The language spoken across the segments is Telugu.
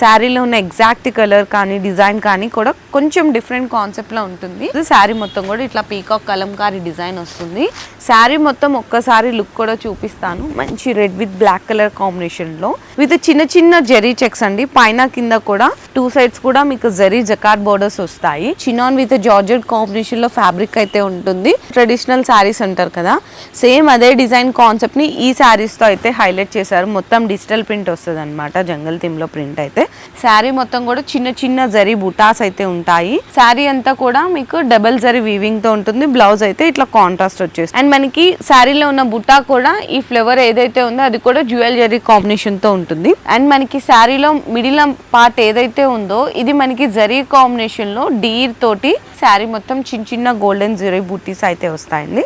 శారీలో ఉన్న ఎగ్జాక్ట్ కలర్ కానీ డిజైన్ కానీ కూడా కొంచెం డిఫరెంట్ కాన్సెప్ట్లో ఉంటుంది. శారీ మొత్తం కూడా ఇట్లా పీకాక్ కలంకారీ డిజైన్ వస్తుంది. శారీ మొత్తం ఒక్కసారి లుక్ కూడా చూపిస్తాను. మంచి రెడ్ విత్ బ్లాక్ కలర్ కాంబినేషన్లో. విత్ చిన్న చిన్న జెరీ చెక్స్ అండి. పైన కింద కూడా టూ సైడ్స్ కూడా మీకు జెరీ జకార్ బోర్డర్స్ వస్తాయి. చినాన్ విత్ జార్జెట్ కాంబినేషన్లో ఫ్యాబ్రిక్ అయితే ఉంటుంది. ట్రెడిషనల్ శారీస్ అంటారు కదా. సేమ్ అదే డిజైన్ కాన్సెప్ట్ని ఈ శారీస్తో అయితే హైలైట్ చేశారు. మొత్తం డిజిటల్ ప్రింట్ వస్తుంది అనమాట జంగల్ థీమ్లో ప్రింట్ అయితే. శారీ మొత్తం కూడా చిన్న చిన్న జరీ బుటాస్ అయితే ఉంటాయి. శారీ అంతా కూడా మీకు డబల్ జరీ వీవింగ్తో ఉంటుంది. బ్లౌజ్ అయితే ఇట్లా కాంట్రాస్ట్ వచ్చేసి. అండ్ మనకి శారీలో ఉన్న బుటా కూడా ఈ ఫ్లేవర్ ఏదైతే ఉందో అది కూడా జ్యువెల్ జరీ కాంబినేషన్తో ఉంటుంది. అండ్ మనకి శారీలో మిడిల్ పార్ట్ ఏదైతే ఉందో ఇది మనకి జరీ కాంబినేషన్లో డీర్ తోటి శారీ మొత్తం చిన్న చిన్న గోల్డెన్ జరీ బూటీస్ అయితే వస్తాయండి.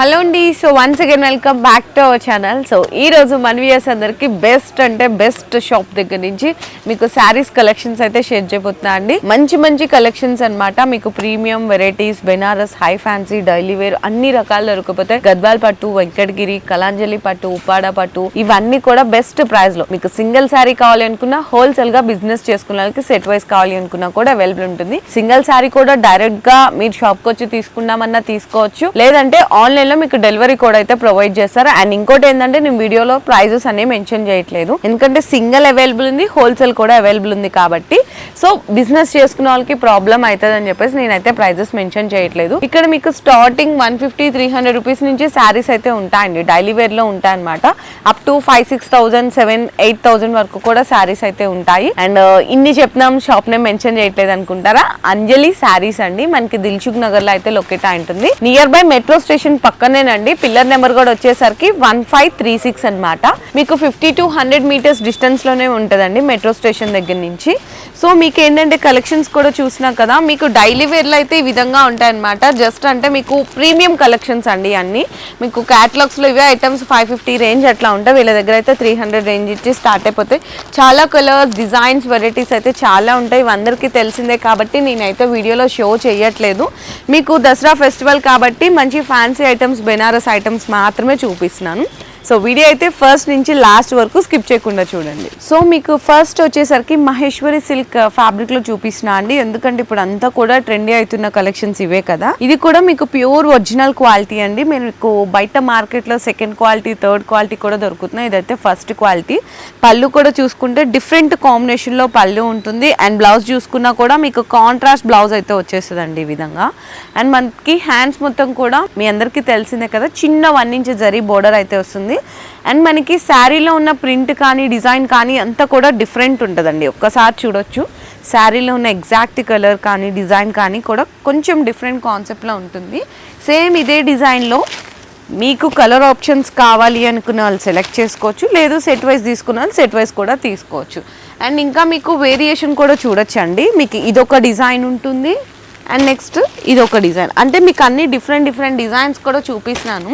హలో అండి. So once again welcome back to our channel so ఈ రోజు మన వ్యూయర్స్ అందరికి బెస్ట్ అంటే బెస్ట్ షాప్ దగ్గర నుంచి మీకు శారీస్ కలెక్షన్స్ అయితే షేర్ చేయబోతున్నా అండి. మంచి మంచి కలెక్షన్స్ అన్నమాట. మీకు premium varieties Banaras high fancy daily wear అన్ని రకాలు దొరకపోతే గద్వాల్ పట్టు వెంకటగిరి కలాంజలి పట్టు ఉప్పాడ పట్టు ఇవన్నీ కూడా బెస్ట్ ప్రైస్లో. మీకు సింగిల్ శారీ కావాలి అనుకున్నా హోల్సేల్గా బిజినెస్ చేసుకున్న వాళ్ళకి సెట్ వైస్ కావాలి అనుకున్నా కూడా అవైలబుల్ ఉంటుంది. సింగిల్ శారీ కూడా డైరెక్ట్గా మీరు షాప్కి వచ్చి తీసుకున్నామన్నా తీసుకోవచ్చు. లేదంటే ఆన్లైన్ లో మీకు డెలివరీ కూడా అయితే ప్రొవైడ్ చేస్తారు అండ్ ఇంకోటి ఏంటంటే నేను వీడియోలో ప్రైజెస్ అనేవి మెన్షన్ చేయట్లేదు. ఎందుకంటే సింగిల్ అవైలబుల్ ఉంది హోల్సేల్ కూడా అవైలబుల్ ఉంది కాబట్టి. సో బిజినెస్ చేసుకున్న వాళ్ళకి ప్రాబ్లం అవుతుంది అని చెప్పేసి నేనైతే ప్రైజెస్ మెన్షన్ చేయట్లేదు. ఇక్కడ మీకు starting one fifty three hundred rupees నుంచి శారీస్ అయితే ఉంటాయండి. డైలీ వేర్లో ఉంటాయి up to five six thousand seven eight thousand వరకు కూడా శారీస్ అయితే ఉంటాయి. అండ్ uh, ఇన్ని చెప్పినాం షాప్ నేమ్ మెన్షన్ చేయట్లేదు అనుకుంటారా? అంజలి శారీస్ అండి. మనకి దిల్సుఖ్ నగర్లో అయితే లొకేట్ అయి ఉంటుంది. నియర్ బై మెట్రో స్టేషన్ పక్కనేనండి. పిల్లర్ నెంబర్ కూడా వచ్చేసరికి వన్ ఫైవ్ త్రీ సిక్స్ అనమాట మీకు ఫిఫ్టీ టు హండ్రెడ్ మీటర్స్ డిస్టెన్స్లోనే ఉంటుందండి మెట్రో స్టేషన్ దగ్గర నుంచి. సో మీకు ఏంటంటే కలెక్షన్స్ కూడా చూసినా కదా మీకు డైలీ వేర్లో అయితే ఈ విధంగా ఉంటాయన్నమాట. జస్ట్ అంటే మీకు ప్రీమియం కలెక్షన్స్ అండి అన్నీ. మీకు క్యాటలాగ్స్లో ఇవే ఐటమ్స్ ఫైవ్ ఫిఫ్టీ రేంజ్ అట్లా ఉంటాయి. వీళ్ళ దగ్గర అయితే త్రీ హండ్రెడ్ రేంజ్ ఇచ్చి స్టార్ట్ అయిపోతాయి. చాలా కలర్స్ డిజైన్స్ వెరైటీస్ అయితే చాలా ఉంటాయి. ఇవి అందరికీ తెలిసిందే కాబట్టి నేనైతే వీడియోలో షో చేయట్లేదు. మీకు దసరా ఫెస్టివల్ కాబట్టి మంచి ఫ్యాన్సీ ఐటమ్స్ బెనారస్ ఐటమ్స్ మాత్రమే చూపిస్తున్నాను. సో వీడియో అయితే ఫస్ట్ నుంచి లాస్ట్ వరకు స్కిప్ చేయకుండా చూడండి. సో మీకు ఫస్ట్ వచ్చేసరికి మహేశ్వరి సిల్క్ uh, ఫ్యాబ్రిక్లో చూపిస్తున్నా అండి. ఎందుకంటే ఇప్పుడు అంతా కూడా ట్రెండీ అవుతున్న కలెక్షన్స్ ఇవే కదా. ఇది కూడా మీకు ప్యూర్ ఒరిజినల్ క్వాలిటీ అండి. మీకు బయట మార్కెట్లో సెకండ్ క్వాలిటీ థర్డ్ క్వాలిటీ కూడా దొరుకుతున్నాయి. ఇదైతే ఫస్ట్ క్వాలిటీ పళ్ళు కూడా చూసుకుంటే డిఫరెంట్ కాంబినేషన్లో పళ్ళు ఉంటుంది. అండ్ బ్లౌజ్ చూసుకున్నా కూడా మీకు కాంట్రాస్ట్ బ్లౌజ్ అయితే వచ్చేస్తుంది ఈ విధంగా. అండ్ మనకి హ్యాండ్స్ మొత్తం కూడా మీ అందరికీ తెలిసిందే కదా చిన్న వన్ ఇంచ్ జరీ బోర్డర్ అయితే వస్తుంది. అండ్ మనకి శారీలో ఉన్న ప్రింట్ కానీ డిజైన్ కానీ అంతా కూడా డిఫరెంట్ ఉంటుందండి. ఒక్కసారి చూడొచ్చు. శారీలో ఉన్న ఎగ్జాక్ట్ కలర్ కానీ డిజైన్ కానీ కూడా కొంచెం డిఫరెంట్ కాన్సెప్ట్లో ఉంటుంది. సేమ్ ఇదే డిజైన్లో మీకు కలర్ ఆప్షన్స్ కావాలి అనుకున్న వాళ్ళు సెలెక్ట్ చేసుకోవచ్చు. లేదు సెట్ వైజ్ తీసుకున్న వాళ్ళు సెట్ వైజ్ కూడా తీసుకోవచ్చు. అండ్ ఇంకా మీకు వేరియేషన్ కూడా చూడొచ్చండి. మీకు ఇదొక డిజైన్ ఉంటుంది. అండ్ నెక్స్ట్ ఇదొక డిజైన్. అంటే మీకు అన్ని డిఫరెంట్ డిఫరెంట్ డిజైన్స్ కూడా చూపిస్తున్నాను.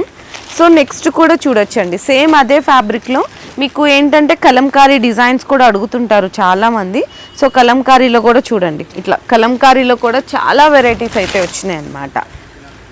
సో నెక్స్ట్ కూడా చూడొచ్చండి. సేమ్ అదే ఫ్యాబ్రిక్లో మీకు ఏంటంటే కలంకారీ డిజైన్స్ కూడా అడుగుతుంటారు చాలామంది. సో కలంకారీలో కూడా చూడండి. ఇట్లా కలంకారీలో కూడా చాలా వెరైటీస్ అయితే వచ్చినాయి అన్నమాట.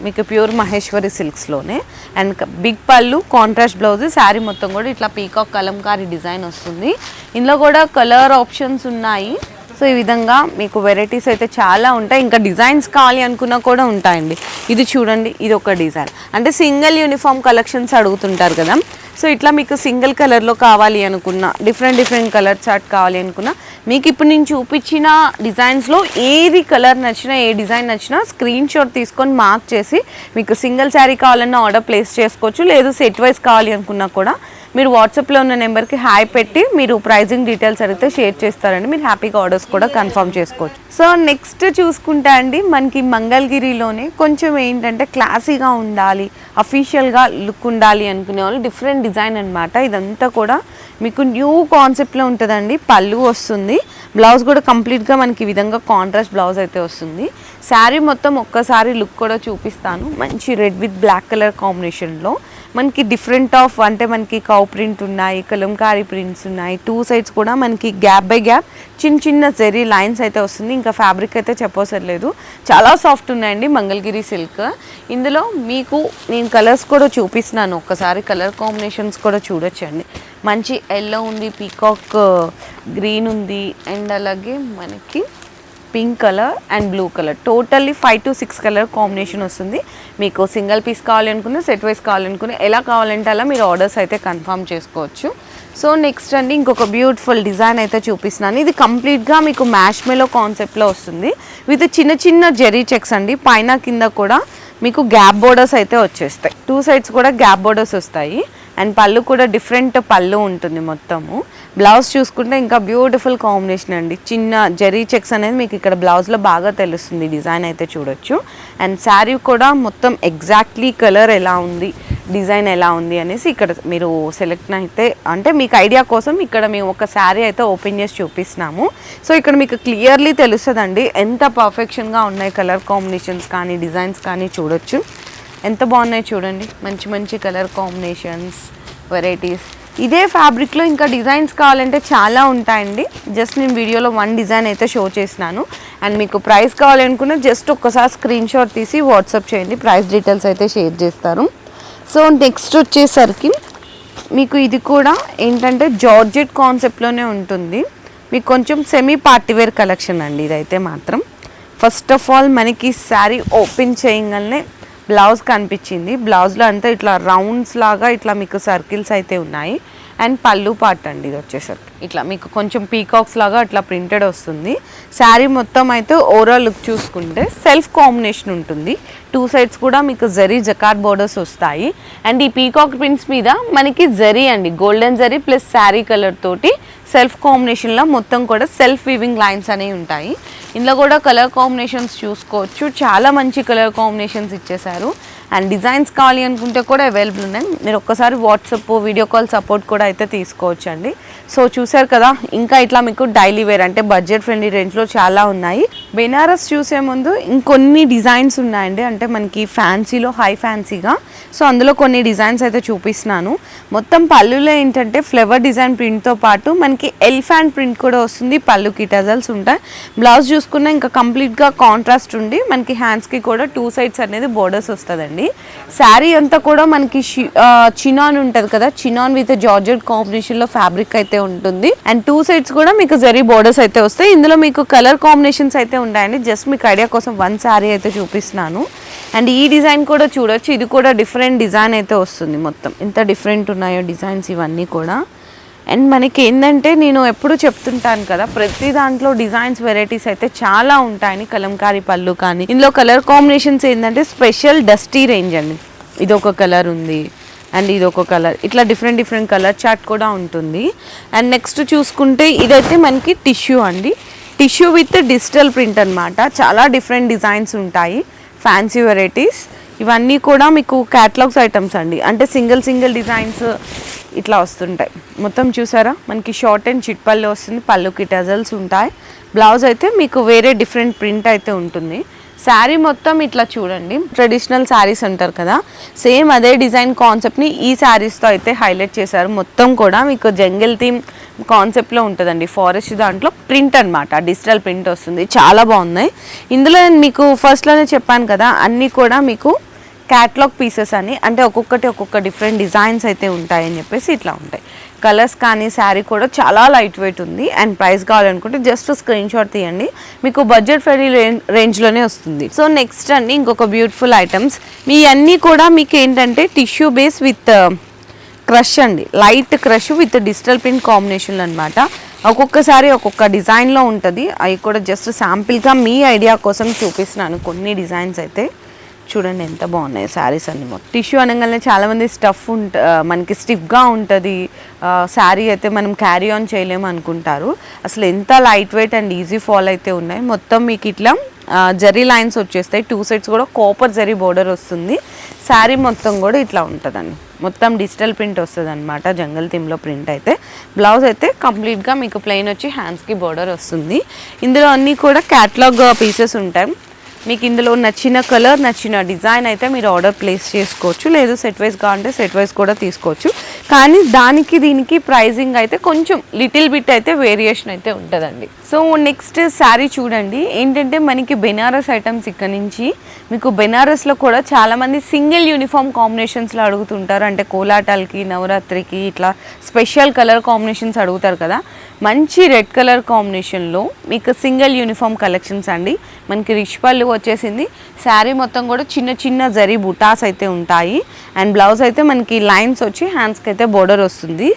మీకు ప్యూర్ మహేశ్వరి సిల్క్స్లోనే. అండ్ బిగ్ పళ్ళు కాంట్రాస్ట్ బ్లౌజ్ శారీ మొత్తం కూడా ఇట్లా పీకాక్ కలంకారీ డిజైన్ వస్తుంది. ఇందులో కూడా కలర్ ఆప్షన్స్ ఉన్నాయి. సో ఈ విధంగా మీకు వెరైటీస్ అయితే చాలా ఉంటాయి. ఇంకా డిజైన్స్ కావాలి అనుకున్నా కూడా ఉంటాయండి. ఇది చూడండి ఇది ఒక డిజైన్ అంటే సింగిల్ యూనిఫామ్ కలెక్షన్స్ అడుగుతుంటారు కదా. సో ఇట్లా మీకు సింగిల్ కలర్లో కావాలి అనుకున్నా డిఫరెంట్ డిఫరెంట్ కలర్ చార్ట్ కావాలి అనుకున్నా మీకు ఇప్పుడు నేను చూపించిన డిజైన్స్లో ఏది కలర్ నచ్చినా ఏ డిజైన్ నచ్చినా స్క్రీన్ షాట్ తీసుకొని మార్క్ చేసి మీకు సింగిల్ శారీ కావాలన్నా ఆర్డర్ ప్లేస్ చేసుకోవచ్చు. లేదు సెట్ వైజ్ కావాలి అనుకున్నా కూడా మీరు వాట్సాప్లో ఉన్న నెంబర్కి హాయ్ పెట్టి మీరు ప్రైజింగ్ డీటెయిల్స్ అడిగితే షేర్ చేస్తారండి. మీరు హ్యాపీగా ఆర్డర్స్ కూడా కన్ఫర్మ్ చేసుకోవచ్చు. సో నెక్స్ట్ చూసుకుంటే అండి మనకి మంగళగిరిలోనే కొంచెం ఏంటంటే క్లాసీగా ఉండాలి అఫీషియల్గా లుక్ ఉండాలి అనుకునే వాళ్ళు డిఫరెంట్ డిజైన్ అనమాట ఇదంతా కూడా మీకు న్యూ కాన్సెప్ట్లో ఉంటుందండి. పళ్ళు వస్తుంది. బ్లౌజ్ కూడా కంప్లీట్గా మనకి ఈ విధంగా కాంట్రాస్ట్ బ్లౌజ్ అయితే వస్తుంది. శారీ మొత్తం ఒక్కసారి లుక్ కూడా చూపిస్తాను. మంచి రెడ్ విత్ బ్లాక్ కలర్ కాంబినేషన్లో మనకి డిఫరెంట్ ఆఫ్ అంటే మనకి కౌ ప్రింట్ ఉన్నాయి కలంకారీ ప్రింట్స్ ఉన్నాయి. టూ సైడ్స్ కూడా మనకి గ్యాప్ బై గ్యాప్ చిన్న చిన్న జెరీ లైన్స్ అయితే వస్తుంది. ఇంకా ఫ్యాబ్రిక్ అయితే చెప్పవసరలేదు. చాలా సాఫ్ట్ ఉన్నాయండి మంగళగిరి సిల్క్ ఇందులో మీకు నేను కలర్స్ కూడా చూపిస్తున్నాను. ఒక్కసారి కలర్ కాంబినేషన్స్ కూడా చూడొచ్చండి. మంచి ఎల్లో ఉంది పీకాక్ గ్రీన్ ఉంది. అండ్ అలాగే మనకి pink colour and blue colour. Totally five to six colour combination వస్తుంది. మీకు సింగిల్ పీస్ కావాలనుకున్న సెట్ వైస్ కావాలనుకున్న ఎలా కావాలంటే అలా మీరు ఆర్డర్స్ అయితే కన్ఫర్మ్ చేసుకోవచ్చు. సో నెక్స్ట్ అండి ఇంకొక బ్యూటిఫుల్ డిజైన్ అయితే చూపిస్తున్నాను. ఇది కంప్లీట్గా మీకు మ్యాష్ మెలో కాన్సెప్ట్లో వస్తుంది. విత్ చిన్న చిన్న జెరీ చెక్స్ అండి. పైన కింద కూడా మీకు గ్యాప్ బోర్డర్స్ అయితే వచ్చేస్తాయి. టూ సైడ్స్ కూడా గ్యాప్ బోర్డర్స్ వస్తాయి. అండ్ పళ్ళు కూడా డిఫరెంట్ పళ్ళు ఉంటుంది మొత్తము. బ్లౌజ్ చూసుకుంటే ఇంకా బ్యూటిఫుల్ కాంబినేషన్ అండి. చిన్న జెరీ చెక్స్ అనేది మీకు ఇక్కడ బ్లౌజ్లో బాగా తెలుస్తుంది. డిజైన్ అయితే చూడొచ్చు. అండ్ శారీ కూడా మొత్తం ఎగ్జాక్ట్లీ కలర్ ఎలా ఉంది డిజైన్ ఎలా ఉంది అనేసి ఇక్కడ మీరు సెలెక్ట్ అయితే అంటే మీకు ఐడియా కోసం ఇక్కడ మేము ఒక శారీ అయితే ఓపెన్ చేసి చూపిస్తున్నాము. సో ఇక్కడ మీకు క్లియర్లీ తెలుస్తుందండి. ఎంత పర్ఫెక్షన్గా ఉన్నాయి కలర్ కాంబినేషన్స్ కానీ డిజైన్స్ కానీ చూడొచ్చు. ఎంత బాగున్నాయి చూడండి. మంచి మంచి కలర్ కాంబినేషన్స్ వెరైటీస్ ఇదే ఫ్యాబ్రిక్లో ఇంకా డిజైన్స్ కావాలంటే చాలా ఉంటాయండి. జస్ట్ నేను వీడియోలో వన్ డిజైన్ అయితే షో చేసినాను. అండ్ మీకు ప్రైస్ కావాలనుకున్న జస్ట్ ఒక్కసారి స్క్రీన్ షాట్ తీసి వాట్సాప్ చేయండి. ప్రైస్ డీటెయిల్స్ అయితే షేర్ చేస్తారు సో నెక్స్ట్ వచ్చేసరికి మీకు ఇది కూడా ఏంటంటే జార్జెట్ కాన్సెప్ట్లోనే ఉంటుంది. మీకు కొంచెం సెమీ పార్టీవేర్ కలెక్షన్ అండి ఇదైతే మాత్రం. ఫస్ట్ ఆఫ్ ఆల్ మనకి శారీ ఓపెన్ చేయగానే బ్లౌజ్ కనిపించింది. బ్లౌజ్లో అంతా ఇట్లా రౌండ్స్ లాగా ఇట్లా మీకు సర్కిల్స్ అయితే ఉన్నాయి. అండ్ పళ్ళు పార్ట్ అండి ఇది వచ్చేసరికి. ఇట్లా మీకు కొంచెం పీకాక్స్ లాగా అట్లా ప్రింటెడ్ వస్తుంది. శారీ మొత్తం అయితే ఓవరాల్ లుక్ చూసుకుంటే సెల్ఫ్ కాంబినేషన్ ఉంటుంది. టూ సైడ్స్ కూడా మీకు జరీ జకాట్ బోర్డర్స్ వస్తాయి. అండ్ ఈ పీకాక్ ప్రింట్స్ మీద మనకి జరీ అండి golden zari plus sari colour తోటి సెల్ఫ్ కాంబినేషన్లో మొత్తం కూడా సెల్ఫ్ వీవింగ్ లైన్స్ అనేవి ఉంటాయి. ఇందులో కూడా కలర్ కాంబినేషన్స్ చూసుకోవచ్చు. చాలా మంచి కలర్ కాంబినేషన్స్ ఇచ్చేసారు అండ్ డిజైన్స్ కావాలి అనుకుంటే కూడా అవైలబుల్ ఉన్నాయి. మీరు ఒక్కసారి వాట్సాప్ వీడియో కాల్ సపోర్ట్ కూడా అయితే తీసుకోవచ్చు అండి సో చూసారు కదా ఇంకా ఇట్లా మీకు డైలీ వేర్ అంటే బడ్జెట్ ఫ్రెండ్లీ రేంజ్లో చాలా ఉన్నాయి. బెనారస్ చూసే ముందు ఇంకొన్ని డిజైన్స్ ఉన్నాయండి. అంటే మనకి ఫ్యాన్సీలో హై ఫ్యాన్సీగా సో అందులో కొన్ని డిజైన్స్ అయితే చూపిస్తున్నాను. మొత్తం పళ్ళులో ఏంటంటే ఫ్లవర్ డిజైన్ ప్రింట్తో పాటు మనకి ఎలిఫాంట్ ప్రింట్ కూడా వస్తుంది. పళ్ళుకి టజల్స్ ఉంటాయి. బ్లౌజ్ చూసుకున్న ఇంకా కంప్లీట్గా కాంట్రాస్ట్ ఉండి మనకి హ్యాండ్స్కి కూడా టూ సైడ్స్ అనేది బోర్డర్స్ వస్తుందండి. శారీ అంతా కూడా మనకి చినాన్ ఉంటుంది కదా చినాన్ విత్ జార్జెట్ కాంబినేషన్లో ఫ్యాబ్రిక్ అయితే ఉంటుంది. అండ్ టూ సైడ్స్ కూడా మీకు జరీ బోర్డర్స్ అయితే వస్తాయి. ఇందులో మీకు కలర్ కాంబినేషన్స్ అయితే ఉంటాయండి జస్ట్ మీకు ఐడియా కోసం వన్ శారీ అయితే చూపిస్తున్నాను. అండ్ ఈ డిజైన్ కూడా చూడొచ్చు. ఇది కూడా డిఫరెంట్ డిజైన్ అయితే వస్తుంది మొత్తం. ఎంత డిఫరెంట్ ఉన్నాయో డిజైన్స్ ఇవన్నీ కూడా. అండ్ మనకి ఏంటంటే నేను ఎప్పుడు చెప్తుంటాను కదా ప్రతి దాంట్లో డిజైన్స్ వెరైటీస్ అయితే చాలా ఉంటాయని కలంకారీ పళ్ళు కానీ ఇందులో కలర్ కాంబినేషన్స్ ఏంటంటే స్పెషల్ డస్టీ రేంజ్ అండి. ఇది ఒక కలర్ ఉంది అండ్ ఇది ఒక కలర్ ఇట్లా డిఫరెంట్ డిఫరెంట్ కలర్ చాట్ కూడా ఉంటుంది. అండ్ నెక్స్ట్ చూసుకుంటే ఇదైతే మనకి టిష్యూ అండి. టిష్యూ విత్ డిజిటల్ ప్రింట్ అనమాట చాలా డిఫరెంట్ డిజైన్స్ ఉంటాయి ఫ్యాన్సీ వెరైటీస్. ఇవన్నీ కూడా మీకు క్యాటలాగ్స్ ఐటమ్స్ అండి. అంటే సింగిల్ సింగిల్ డిజైన్స్ ఇట్లా వస్తుంటాయి. మొత్తం చూసారా? మనకి షార్ట్ అండ్ చిట్ పళ్ళు వస్తుంది. పళ్ళుకి టజల్స్ ఉంటాయి. బ్లౌజ్ అయితే మీకు వేరే డిఫరెంట్ ప్రింట్ అయితే ఉంటుంది. శారీ మొత్తం ఇట్లా చూడండి. ట్రెడిషనల్ శారీస్ అంటారు కదా. సేమ్ అదే డిజైన్ కాన్సెప్ట్ని ఈ శారీస్తో అయితే హైలైట్ చేశారు. మొత్తం కూడా మీకు జంగిల్ థీమ్ కాన్సెప్ట్లో ఉంటుందండి. ఫారెస్ట్ దాంట్లో ప్రింట్ అనమాట డిజిటల్ ప్రింట్ వస్తుంది. చాలా బాగున్నాయి. ఇందులో నేను మీకు ఫస్ట్లోనే చెప్పాను కదా. అన్నీ కూడా మీకు క్యాట్లాగ్ పీసెస్ అని అంటే ఒక్కొక్కటి ఒక్కొక్క డిఫరెంట్ డిజైన్స్ అయితే ఉంటాయని చెప్పేసి ఇట్లా ఉంటాయి. కలర్స్ కానీ శారీ కూడా చాలా లైట్ వెయిట్ ఉంది అండ్ ప్రైస్ కావాలనుకుంటే జస్ట్ స్క్రీన్ షాట్ తీయండి. మీకు బడ్జెట్ ఫ్రెండ్లీ రేంజ్లోనే వస్తుంది. సో నెక్స్ట్ అండి ఇంకొక బ్యూటిఫుల్ ఐటమ్స్ మీ అన్నీ కూడా మీకు ఏంటంటే టిష్యూ బేస్ విత్ క్రష్ అండి. Light crush with digital print కాంబినేషన్లు అనమాట ఒక్కొక్కసారి ఒక్కొక్క డిజైన్లో ఉంటుంది. అవి కూడా జస్ట్ శాంపిల్గా మీ ఐడియా కోసం చూపిస్తున్నాను కొన్ని డిజైన్స్ అయితే. చూడండి ఎంత బాగున్నాయి శారీస్ అన్ని మొత్తం. టిష్యూ అనగానే చాలామంది స్టఫ్ ఉంట మనకి స్టిఫ్గా ఉంటుంది. శారీ అయితే మనం క్యారీ ఆన్ చేయలేము అనుకుంటారు. అసలు ఎంత light weight and easy fall అయితే ఉన్నాయి. మొత్తం మీకు ఇట్లా జరీ లైన్స్ వచ్చేస్తాయి. టూ సైడ్స్ కూడా కోపర్ జరీ బోర్డర్ వస్తుంది. శారీ మొత్తం కూడా ఇట్లా ఉంటుందండి. మొత్తం డిజిటల్ ప్రింట్ వస్తుంది అనమాట జంగల్ థీమ్లో ప్రింట్ అయితే. బ్లౌజ్ అయితే కంప్లీట్గా మీకు ప్లెయిన్ వచ్చి హ్యాండ్స్కి బోర్డర్ వస్తుంది. ఇందులో అన్నీ కూడా క్యాట్లాగ్ పీసెస్ ఉంటాయి. మీకు ఇందులో నచ్చిన కలర్ నచ్చిన డిజైన్ అయితే మీరు ఆర్డర్ ప్లేస్ చేసుకోవచ్చు. లేదు సెట్ వైజ్గా అంటే సెట్ వైజ్ కూడా తీసుకోవచ్చు. కానీ దానికి దీనికి ప్రైజింగ్ అయితే కొంచెం లిటిల్ బిట్ అయితే వేరియేషన్ అయితే ఉంటుందండి. సో నెక్స్ట్ శారీ చూడండి. ఏంటంటే మనకి బెనారస్ ఐటమ్స్ ఇక్కడ నుంచి మీకు బెనారస్లో కూడా చాలామంది సింగిల్ యూనిఫామ్ కాంబినేషన్స్లో అడుగుతుంటారు. అంటే కోలాటాలకి నవరాత్రికి ఇట్లా స్పెషల్ కలర్ కాంబినేషన్స్ అడుగుతారు కదా. మంచి రెడ్ కలర్ కాంబినేషన్లో మీకు సింగిల్ యూనిఫామ్ కలెక్షన్స్ అండి. మనకి రిచ్ పళ్ళు వచ్చేసింది. శారీ మొత్తం కూడా చిన్న చిన్న జరీ బుటాస్ అయితే ఉంటాయి. అండ్ బ్లౌజ్ అయితే మనకి లైన్స్ వచ్చి హ్యాండ్స్కి అయితే బోర్డర్ వస్తుంది.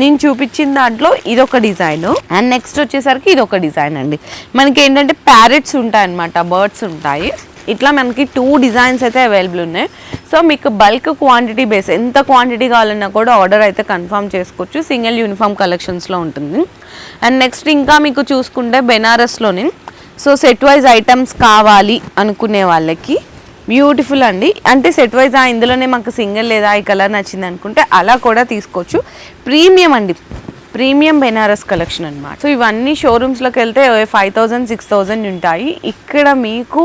నేను చూపించిన దాంట్లో ఇదొక డిజైన్. అండ్ నెక్స్ట్ వచ్చేసరికి ఇదొక డిజైన్ అండి. మనకి ఏంటంటే ప్యారెట్స్ ఉంటాయి అనమాట బర్డ్స్ ఉంటాయి. ఇట్లా మనకి టూ డిజైన్స్ అయితే అవైలబుల్ ఉన్నాయి. సో మీకు బల్క్ క్వాంటిటీ బేస్ ఎంత క్వాంటిటీ కావాలన్నా కూడా ఆర్డర్ అయితే కన్ఫర్మ్ చేసుకోవచ్చు. సింగిల్ యూనిఫామ్ కలెక్షన్స్లో ఉంటుంది. అండ్ నెక్స్ట్ ఇంకా మీకు చూసుకుంటే బెనారస్లోని సో సెట్ వైజ్ ఐటమ్స్ కావాలి అనుకునే వాళ్ళకి బ్యూటిఫుల్ అండి. అంటే సెట్ వైజ్ ఆ ఇందులోనే మాకు సింగిల్ లేదా ఈ కలర్ నచ్చింది అనుకుంటే అలా కూడా తీసుకోవచ్చు. ప్రీమియం అండి. ప్రీమియం బెనారస్ కలెక్షన్ అనమాట సో ఇవన్నీ షోరూమ్స్లోకి వెళ్తే ఫైవ్ థౌజండ్ సిక్స్ థౌజండ్ ఉంటాయి. ఇక్కడ మీకు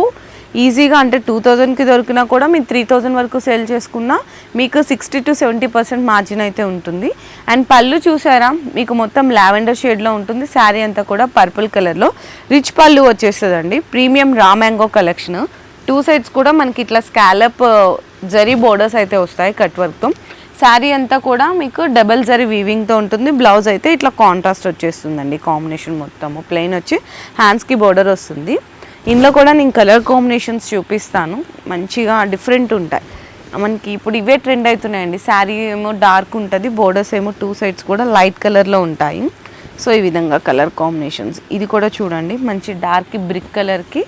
ఈజీగా అంటే టూ థౌజండ్కి దొరికినా కూడా మీరు త్రీ థౌజండ్ వరకు సేల్ చేసుకున్నా మీకు sixty to seventy percent margin అయితే ఉంటుంది. అండ్ పళ్ళు చూసారా? మీకు మొత్తం లావెండర్ షేడ్లో ఉంటుంది. శారీ అంతా కూడా పర్పుల్ కలర్లో రిచ్ పళ్ళు వచ్చేస్తుందండి. Premium raw mango collection two sides కూడా మనకి ఇట్లా స్కాలప్ uh, జరీ బోర్డర్స్ అయితే వస్తాయి కట్ వర్క్తో శారీ అంతా కూడా మీకు డబల్ జరీ వీవింగ్తో ఉంటుంది. బ్లౌజ్ అయితే ఇట్లా కాంట్రాస్ట్ వచ్చేస్తుందండి. కాంబినేషన్ మొత్తము. ప్లెయిన్ వచ్చి హ్యాండ్స్కి బోర్డర్ వస్తుంది. ఇందులో కూడా నేను కలర్ కాంబినేషన్స్ చూపిస్తాను. మంచిగా డిఫరెంట్ ఉంటాయి. మనకి ఇప్పుడు ఇవే ట్రెండ్ అవుతున్నాయండి. శారీ ఏమో డార్క్ ఉంటుంది బోర్డర్స్ ఏమో టూ సైడ్స్ కూడా లైట్ కలర్లో ఉంటాయి. సో ఈ విధంగా కలర్ కాంబినేషన్స్. ఇది కూడా చూడండి మంచి డార్క్ బ్రిక్ కలర్కి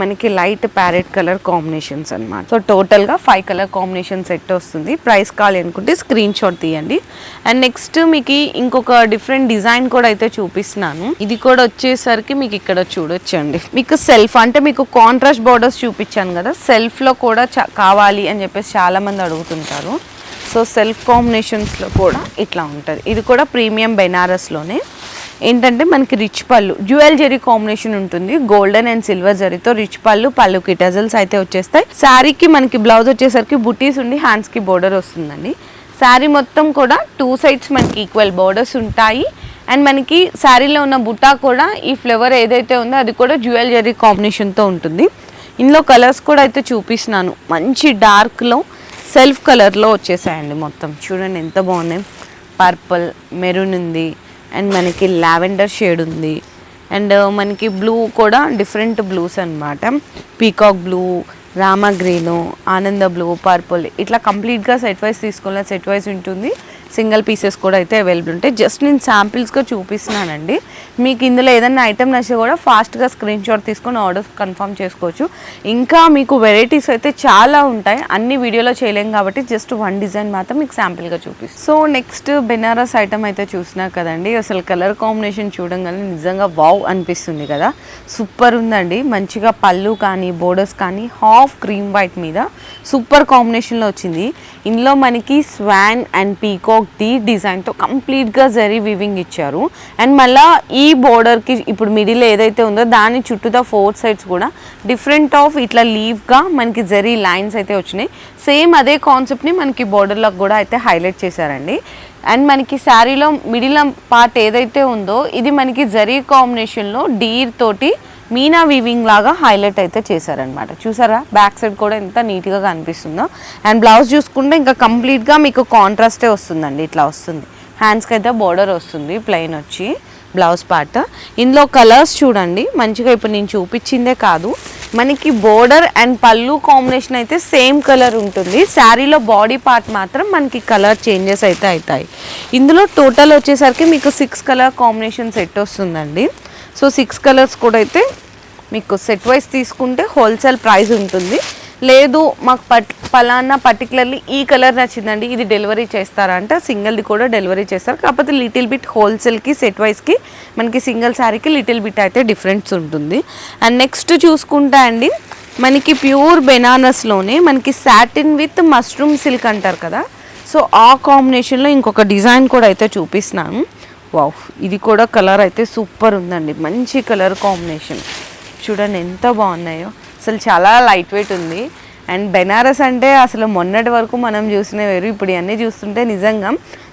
మనకి లైట్ ప్యారెట్ కలర్ కాంబినేషన్స్ అనమాట సో టోటల్గా ఫైవ్ కలర్ కాంబినేషన్ సెట్ వస్తుంది. ప్రైస్ కావాలి అనుకుంటే స్క్రీన్ షాట్ తీయండి. అండ్ నెక్స్ట్ మీకు ఇంకొక డిఫరెంట్ డిజైన్ కూడా అయితే చూపిస్తున్నాను. ఇది కూడా వచ్చేసరికి మీకు ఇక్కడ చూడొచ్చండి. మీకు సెల్ఫ్ అంటే మీకు కాంట్రాస్ట్ బార్డర్స్ చూపించాను కదా సెల్ఫ్లో కూడా కావాలి అని చెప్పేసి చాలామంది అడుగుతుంటారు. సో సెల్ఫ్ కాంబినేషన్స్లో కూడా ఇట్లా ఉంటుంది. ఇది కూడా ప్రీమియం బెనారస్లోనే. ఏంటంటే మనకి రిచ్ పళ్ళు జ్యువెల్ జెరీ కాంబినేషన్ ఉంటుంది. గోల్డెన్ అండ్ సిల్వర్ జరీతో రిచ్ పళ్ళు పళ్ళుకి టజల్స్ అయితే వచ్చేస్తాయి. శారీకి మనకి బ్లౌజ్ వచ్చేసరికి బుటీస్ ఉండి హ్యాండ్స్కి బోర్డర్ వస్తుందండి. శారీ మొత్తం కూడా టూ సైడ్స్ మనకి ఈక్వల్ బోర్డర్స్ ఉంటాయి. అండ్ మనకి శారీలో ఉన్న బుట్టా కూడా ఈ ఫ్లేవర్ ఏదైతే ఉందో అది కూడా జ్యువెల్ జెరీ కాంబినేషన్తో ఉంటుంది. ఇందులో కలర్స్ కూడా అయితే చూపిస్తున్నాను. మంచి డార్క్లో సెల్ఫ్ కలర్లో వచ్చేసాయండి మొత్తం. చూడండి ఎంత బాగున్నాయి. పర్పుల్ మెరూన్ ఉంది. అండ్ మనకి లావెండర్ షేడ్ ఉంది. అండ్ మనకి బ్లూ కూడా డిఫరెంట్ బ్లూస్ అన్నమాట. పీకాక్ బ్లూ రామా గ్రీను ఆనంద బ్లూ పర్పుల్ ఇట్లా కంప్లీట్గా సెట్ వైజ్ తీసుకున్న సెట్ వైజ్ ఉంటుంది. సింగిల్ పీసెస్ కూడా అయితే అవైలబుల్ ఉంటాయి. జస్ట్ నేను శాంపిల్స్గా చూపిస్తున్నానండి. మీకు ఇందులో ఏదైనా ఐటమ్ నచ్చితే కూడా ఫాస్ట్గా స్క్రీన్ షాట్ తీసుకొని ఆర్డర్ కన్ఫర్మ్ చేసుకోవచ్చు. ఇంకా మీకు వెరైటీస్ అయితే చాలా ఉంటాయి. అన్ని వీడియోలో చేయలేం కాబట్టి జస్ట్ వన్ డిజైన్ మాత్రం మీకు శాంపిల్గా చూపిస్తాను సో నెక్స్ట్ బెనారస్ ఐటమ్ అయితే చూసినా కదండి. అసలు కలర్ కాంబినేషన్ చూడంగానే నిజంగా వావ్ అనిపిస్తుంది కదా. సూపర్ ఉందండి. మంచిగా పళ్ళు కానీ బోర్డర్స్ కానీ హాఫ్ క్రీమ్ వైట్ మీద సూపర్ కాంబినేషన్లో వచ్చింది. ఇందులో మనకి స్వాన్ అండ్ పీకో ది డిజైన్తో కంప్లీట్గా జరీ వివింగ్ ఇచ్చారు. అండ్ మళ్ళీ ఈ బోర్డర్కి ఇప్పుడు మిడిల్ ఏదైతే ఉందో దాని చుట్టూతా ఫోర్ సైడ్స్ కూడా డిఫరెంట్ ఆఫ్ ఇట్లా లీవ్గా మనకి జరీ లైన్స్ అయితే వచ్చినాయి. సేమ్ అదే కాన్సెప్ట్ని మనకి బోర్డర్లకు కూడా అయితే హైలైట్ చేశారండి. అండ్ మనకి శారీలో మిడిల్ పార్ట్ ఏదైతే ఉందో ఇది మనకి జరీ కాంబినేషన్లో డీర్ తోటి మీనా వీవింగ్ లాగా హైలైట్ అయితే చేశారనమాట చూసారా? బ్యాక్ సైడ్ కూడా ఎంత నీట్గా కనిపిస్తుందో. అండ్ బ్లౌజ్ చూసుకుంటే ఇంకా కంప్లీట్గా మీకు కాంట్రాస్టే వస్తుందండి. ఇట్లా వస్తుంది. హ్యాండ్స్కి అయితే బోర్డర్ వస్తుంది ప్లెయిన్ వచ్చి బ్లౌజ్ పార్ట్ ఇందులో కలర్స్ చూడండి. మంచిగా ఇప్పుడు నేను చూపించిందే కాదు. మనకి బోర్డర్ అండ్ పళ్ళు కాంబినేషన్ అయితే సేమ్ కలర్ ఉంటుంది. శారీలో బాడీ పార్ట్ మాత్రం మనకి కలర్ చేంజెస్ అయితే అవుతాయి. ఇందులో టోటల్ వచ్చేసరికి మీకు సిక్స్ కలర్ కాంబినేషన్ సెట్ వస్తుందండి. సో సిక్స్ కలర్స్ కూడా అయితే మీకు సెట్ వైజ్ తీసుకుంటే హోల్సేల్ ప్రైస్ ఉంటుంది. లేదు మాకు పట్ పలానా పర్టికులర్లీ ఈ కలర్ నచ్చిందండి ఇది డెలివరీ చేస్తారా అంటే సింగిల్ది కూడా డెలివరీ చేస్తారు. కాకపోతే లిటిల్ బిట్ హోల్సేల్కి సెట్ వైజ్కి మనకి సింగిల్ శారీకి లిటిల్ బిట్ అయితే డిఫరెన్స్ ఉంటుంది. అండ్ నెక్స్ట్ చూసుకుంటా అండి మనకి ప్యూర్ బెనానస్లోనే మనకి సాటిన్ విత్ మష్రూమ్ సిల్క్ అంటారు కదా. సో ఆ కాంబినేషన్లో ఇంకొక డిజైన్ కూడా అయితే చూపిస్తున్నాను. వావ్ ఇది కూడా కలర్ అయితే సూపర్ ఉందండి. మంచి కలర్ కాంబినేషన్. చూడండి ఎంత బాగున్నాయో. అసలు చాలా లైట్ వెయిట్ ఉంది. అండ్ బెనారస్ అంటే అసలు మొన్నటి వరకు మనం చూసిన వేరు ఇప్పుడు ఇవన్నీ చూస్తుంటే నిజంగా.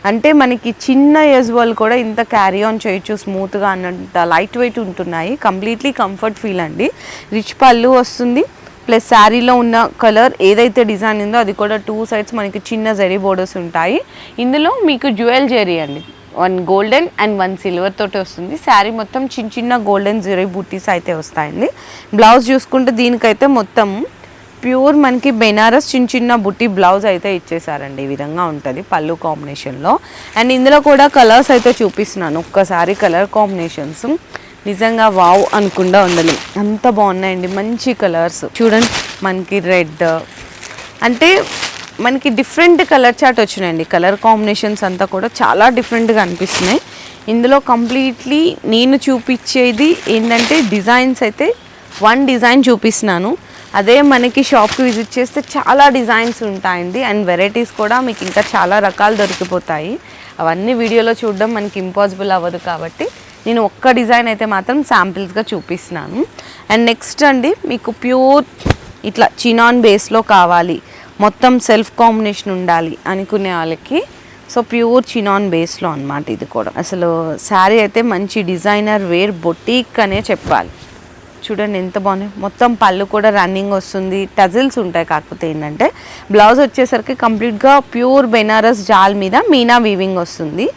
అంటే మనకి చిన్న ఏజ్ వాళ్ళు కూడా ఇంత క్యారీ ఆన్ చేయొచ్చు స్మూత్గా అన్నంత లైట్ వెయిట్ ఉంటున్నాయి. కంప్లీట్లీ కంఫర్ట్ ఫీల్ అండి. రిచ్ పళ్ళు వస్తుంది. ప్లస్ శారీలో ఉన్న కలర్ ఏదైతే డిజైన్ ఉందో అది కూడా టూ సైడ్స్ మనకి చిన్న జరీ బోర్డర్స్ ఉంటాయి. ఇందులో మీకు జ్యువెల్ జరీ అండి. One golden and one silver తోటి వస్తుంది. శారీ మొత్తం చిన్న చిన్న గోల్డెన్ జీరో బూటీస్ అయితే వస్తాయండి. బ్లౌజ్ చూసుకుంటే దీనికైతే మొత్తం ప్యూర్ మనకి బెనారస్ చిన్న చిన్న బుట్టి బ్లౌజ్ అయితే ఇచ్చేసారండి. ఈ విధంగా ఉంటుంది పళ్ళు కాంబినేషన్లో అండ్ ఇందులో కూడా కలర్స్ అయితే చూపిస్తున్నాను. ఒక్కసారి కలర్ కాంబినేషన్స్ నిజంగా వావ్ అనుకుండా ఉండాలి. అంత బాగున్నాయండి. మంచి కలర్స్. చూడండి మనకి రెడ్. అంటే మనకి డిఫరెంట్ కలర్ చార్ట్ వచ్చినాయండి. కలర్ కాంబినేషన్స్ అంతా కూడా చాలా డిఫరెంట్గా అనిపిస్తున్నాయి. ఇందులో కంప్లీట్లీ నేను చూపించేది ఏంటంటే డిజైన్స్ అయితే వన్ డిజైన్ చూపిస్తున్నాను. అదే మనకి షాప్కి విజిట్ చేస్తే చాలా డిజైన్స్ ఉంటాయండి. అండ్ వెరైటీస్ కూడా మీకు ఇంకా చాలా రకాలు దొరికిపోతాయి. అవన్నీ వీడియోలో చూడడం మనకి ఇంపాసిబుల్ అవ్వదు కాబట్టి నేను ఒక్క డిజైన్ అయితే మాత్రం శాంపిల్స్గా చూపిస్తున్నాను. అండ్ నెక్స్ట్ అండి మీకు ప్యూర్ ఇట్లా చినాన్ బేస్లో కావాలి. మొత్తం సెల్ఫ్ కాంబినేషన్ ఉండాలి అనుకునే వాళ్ళకి. సో ప్యూర్ చినాన్ బేస్లో అనమాట ఇది కూడా. అసలు శారీ అయితే మంచి డిజైనర్ వేర్ బొటీక్ అనే చెప్పాలి. చూడండి ఎంత బాగున్నాయి మొత్తం పళ్ళు కూడా రన్నింగ్ వస్తుంది. టజిల్స్ ఉంటాయి కాకపోతే ఏంటంటే బ్లౌజ్ వచ్చేసరికి కంప్లీట్గా ప్యూర్ బెనారస్ జాల్ మీద మీనా వీవింగ్ వస్తుంది.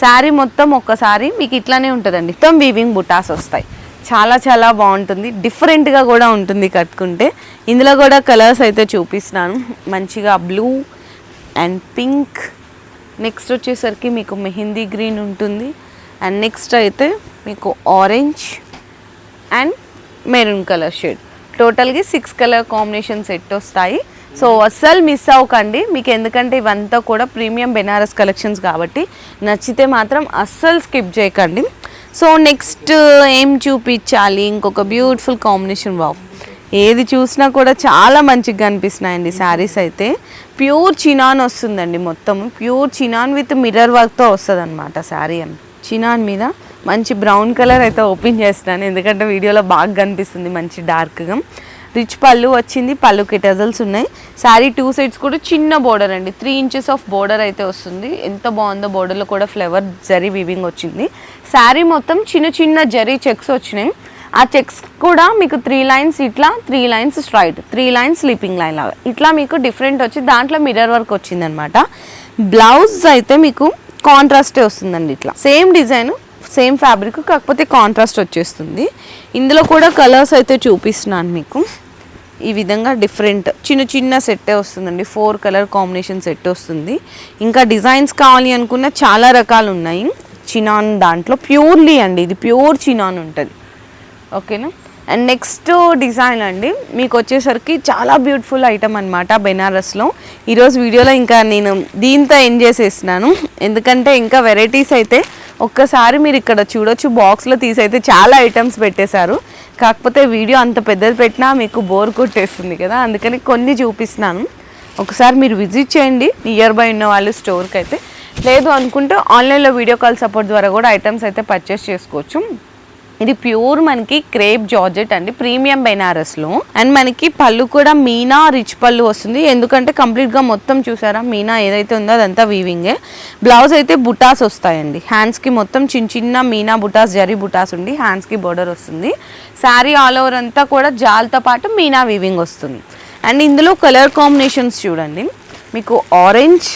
శారీ మొత్తం ఒక్కసారి మీకు ఇట్లానే ఉంటుందండి. మొత్తం వీవింగ్ బుటాస్ వస్తాయి. చాలా చాలా బాగుంటుంది. డిఫరెంట్గా కూడా ఉంటుంది కట్టుకుంటే. ఇందులో కూడా కలర్స్ అయితే చూపిస్తున్నాను. మంచిగా బ్లూ అండ్ పింక్ నెక్స్ట్ వచ్చేసరికి మీకు మెహందీ గ్రీన్ ఉంటుంది. అండ్ నెక్స్ట్ అయితే మీకు orange and maroon colour shade టోటల్గా సిక్స్ కలర్ కాంబినేషన్ సెట్ వస్తాయి. సో అస్సలు మిస్ అవ్వకండి. మీకు ఎందుకంటే ఇవంతా కూడా ప్రీమియం బెనారస్ కలెక్షన్స్ కాబట్టి నచ్చితే మాత్రం అస్సలు స్కిప్ చేయకండి. సో నెక్స్ట్ ఏం చూపించాలి? ఇంకొక బ్యూటిఫుల్ కాంబినేషన్ వావ్ ఏది చూసినా కూడా చాలా మంచిగా కనిపిస్తున్నాయండి శారీస్ అయితే. ప్యూర్ చినాన్ వస్తుందండి మొత్తం. ప్యూర్ చినాన్ విత్ మిర్రర్ వర్క్తో వస్తుంది అనమాట శారీ అని చినాన్ మీద మంచి బ్రౌన్ కలర్ అయితే ఓపెన్ చేస్తున్నాను. ఎందుకంటే వీడియోలో బాగా కనిపిస్తుంది మంచి డార్క్గా. రిచ్ పళ్ళు వచ్చింది పళ్ళుకి టజల్స్ ఉన్నాయి. శారీ టూ సైడ్స్ కూడా చిన్న బోర్డర్ అండి. త్రీ ఇంచెస్ ఆఫ్ బోర్డర్ అయితే వస్తుంది. ఎంత బాగుందో బోర్డర్లో కూడా ఫ్లవర్ జరీ వివింగ్ వచ్చింది. శారీ మొత్తం చిన్న చిన్న జరీ చెక్స్ వచ్చినాయి. ఆ చెక్స్ కూడా మీకు త్రీ లైన్స్ ఇట్లా three lines straight three lines sleeping line లాగా. ఇట్లా మీకు డిఫరెంట్ వచ్చి దాంట్లో మిర్రర్ వర్క్ వచ్చిందనమాట బ్లౌజ్ అయితే మీకు కాంట్రాస్టే వస్తుందండి ఇట్లా. సేమ్ డిజైన్ సేమ్ ఫ్యాబ్రిక్ కాకపోతే కాంట్రాస్ట్ వచ్చేస్తుంది. ఇందులో కూడా కలర్స్ అయితే చూపిస్తున్నాను మీకు. ఈ విధంగా డిఫరెంట్ చిన్న చిన్న సెట్టే వస్తుందండి. ఫోర్ కలర్ కాంబినేషన్ సెట్ వస్తుంది. ఇంకా డిజైన్స్ కావాలి అనుకున్న చాలా రకాలు ఉన్నాయి. చినాన్ దాంట్లో ప్యూర్లీ అండి. ఇది ప్యూర్ చినాన్ ఉంటుంది. ఓకేనా అండ్ నెక్స్ట్ డిజైన్ అండి. మీకు వచ్చేసరికి చాలా బ్యూటిఫుల్ ఐటమ్ అనమాట బెనారస్లో. ఈరోజు వీడియోలో ఇంకా నేను దీంతో ఎండ్ చేసేసినాను ఎందుకంటే ఇంకా వెరైటీస్ అయితే ఒక్కసారి మీరు ఇక్కడ చూడొచ్చు బాక్స్లో తీసి అయితే చాలా ఐటమ్స్ పెట్టేశారు. కాకపోతే వీడియో అంత పెద్దది పెట్టినా మీకు బోర్ కొట్టేస్తుంది కదా అందుకని కొన్ని చూపిస్తున్నాను. ఒకసారి మీరు విజిట్ చేయండి నియర్ బై ఉన్న వాళ్ళు స్టోర్కి అయితే. లేదు అనుకుంటే ఆన్లైన్లో వీడియో కాల్ సపోర్ట్ ద్వారా కూడా ఐటమ్స్ అయితే పర్చేస్ చేసుకోవచ్చు. ఇది ప్యూర్ మనకి క్రేప్ జార్జెట్ అండి ప్రీమియం బెనారస్లో. అండ్ మనకి పళ్ళు కూడా మీనా రిచ్ పళ్ళు వస్తుంది. ఎందుకంటే కంప్లీట్గా మొత్తం చూసారా? మీనా ఏదైతే ఉందో అదంతా వీవింగే బ్లౌజ్ అయితే బుటాస్ వస్తాయండి. హ్యాండ్స్కి మొత్తం చిన్న చిన్న మీనా బుటాస్ జరీ బుటాస్ ఉండి హ్యాండ్స్కి బోర్డర్ వస్తుంది. శారీ ఆల్ ఓవర్ అంతా కూడా జాల్తో పాటు మీనా వీవింగ్ వస్తుంది. అండ్ ఇందులో కలర్ కాంబినేషన్స్ చూడండి. మీకు ఆరెంజ్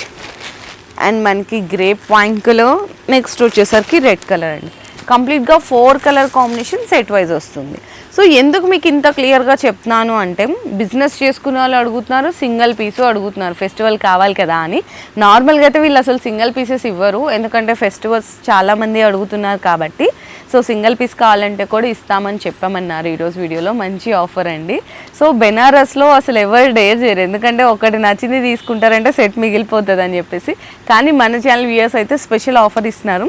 అండ్ మనకి గ్రేప్ వైన్ కలర్ నెక్స్ట్ వచ్చేసరికి రెడ్ కలర్ అండి. కంప్లీట్గా four colour combination set wise వస్తుంది. సో ఎందుకు మీకు ఇంత క్లియర్గా చెప్తున్నాను అంటే బిజినెస్ చేసుకునే వాళ్ళు అడుగుతున్నారు సింగిల్ పీసు అడుగుతున్నారు ఫెస్టివల్ కావాలి కదా అని. నార్మల్గా అయితే వీళ్ళు అసలు సింగిల్ పీసెస్ ఇవ్వరు ఎందుకంటే ఫెస్టివల్స్ చాలామంది అడుగుతున్నారు కాబట్టి. సో సింగిల్ పీస్ కావాలంటే కూడా ఇస్తామని చెప్పామన్నారు ఈరోజు వీడియోలో. మంచి ఆఫర్ అండి. సో బెనారస్లో అసలు ఎవరు డేర్ చేయరు ఎందుకంటే ఒకటి నచ్చింది తీసుకుంటారంటే సెట్ మిగిలిపోతుంది అని చెప్పేసి. కానీ మన ఛానల్ వ్యూయర్స్ అయితే స్పెషల్ ఆఫర్ ఇస్తున్నారు.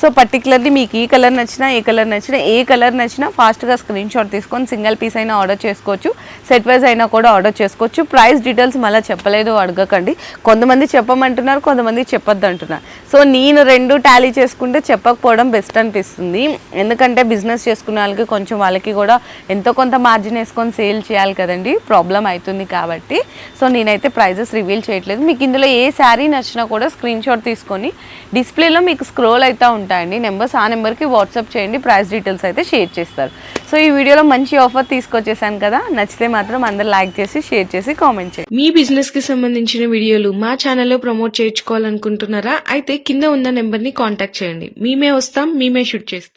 సో పర్టికులర్లీ మీకు ఈ కలర్ నచ్చినా ఏ కలర్ నచ్చినా ఏ కలర్ నచ్చినా ఫాస్ట్గా స్క్రీన్ షాట్ తీసుకొని సింగిల్ పీస్ అయినా ఆర్డర్ చేసుకోవచ్చు. సెట్ వైజ్ అయినా కూడా ఆర్డర్ చేసుకోవచ్చు. ప్రైస్ డీటెయిల్స్ మళ్ళీ చెప్పలేదు అడగకండి. కొంతమంది చెప్పమంటున్నారు కొంతమంది చెప్పొద్దు అంటున్నారు సో నేను రెండు టాలీ చేసుకుంటే చెప్పకపోవడం బెస్ట్ అనిపిస్తుంది. ఎందుకంటే బిజినెస్ చేసుకునే వాళ్ళకి కొంచెం వాళ్ళకి కూడా ఎంతో కొంత మార్జిన్ వేసుకొని సేల్ చేయాలి కదండి. ప్రాబ్లం అవుతుంది కాబట్టి. సో నేనైతే ప్రైజెస్ రివీల్ చేయట్లేదు. మీకు ఇందులో ఏ శారీ నచ్చినా కూడా స్క్రీన్ షాట్ తీసుకొని డిస్ప్లేలో మీకు స్క్రోల్ అవుతూ ఉంటాయండి. నెంబర్స్ ఆ నెంబర్కి వాట్సాప్ చేయండి. ప్రైస్ డీటెయిల్స్ అయితే షేర్ చేస్తారు. సో ఈ వీడియోలో మంచి ఆఫర్ తీసుకొచ్చేసాను కదా. నచ్చితే మాత్రం అందరు లైక్ చేసి షేర్ చేసి కామెంట్ చేయండి. మీ బిజినెస్కి సంబంధించిన వీడియోలు మా ఛానల్లో ప్రమోట్ చేయించుకోవాలనుకుంటున్నారా? అయితే కింద ఉన్న నెంబర్ని కాంటాక్ట్ చేయండి. మేమే వస్తాం మేమే షూట్ చేస్తాం.